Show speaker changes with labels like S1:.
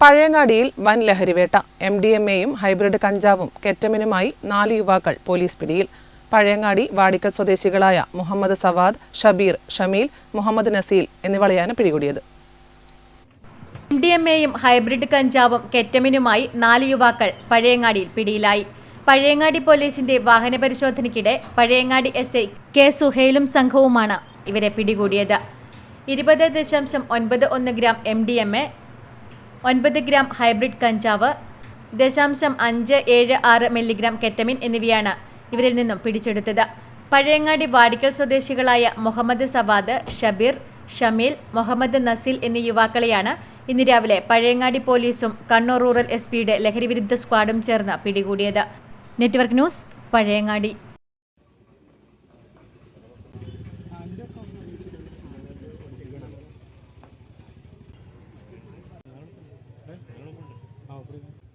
S1: പഴയങ്ങാടിയിൽ വൻ ലഹരിവേട്ട. M D M എയും ഹൈബ്രിഡ് കഞ്ചാവും കെറ്റമിനുമായി നാല് യുവാക്കൾ പോലീസ് പിടിയിൽ. പഴയങ്ങാടി വാടിക്കൽ സ്വദേശികളായ മുഹമ്മദ് സവാദ് ഷബീർ ഷമീൽ മുഹമ്മദ് നസീൽ എന്നിവളെയാണ് പിടികൂടിയത്.
S2: എം ഡി എം എയും ഹൈബ്രിഡ് കഞ്ചാവും കെറ്റമിനുമായി നാല് യുവാക്കൾ പഴയങ്ങാടിയിൽ പിടിയിലായി. പഴയങ്ങാടി പോലീസിന്റെ വാഹന പരിശോധനയ്ക്കിടെ പഴയങ്ങാടി എസ് ഐ കെ സുഹൈലും സംഘവുമാണ് ഇവരെ പിടികൂടിയത്. ഇരുപത് ദശാംശം ഒൻപത് ഒന്ന് gram M D M A ഒൻപത് ഗ്രാം ഹൈബ്രിഡ് കഞ്ചാവ് ദശാംശം അഞ്ച് ഏഴ് ആറ് മില്ലിഗ്രാം കെറ്റമിൻ എന്നിവയാണ് ഇവരിൽ നിന്നും പിടിച്ചെടുത്തത്. പഴയങ്ങാടി വാടിക്കൽ സ്വദേശികളായ മുഹമ്മദ് സവാദ് ഷബീർ ഷമീൽ മുഹമ്മദ് നസീൽ എന്നീ യുവാക്കളെയാണ് ഇന്ന് രാവിലെ പഴയങ്ങാടി പോലീസും കണ്ണൂർ റൂറൽ എസ് പിയുടെ ലഹരിവിരുദ്ധ സ്ക്വാഡും ചേർന്ന് പിടികൂടിയത്. Network news Pazhayangadi. Добрий день.